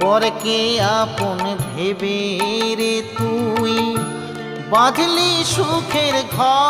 পরকে আপন ভেবে রে তুই। বাঁধলি সুখের ঘর।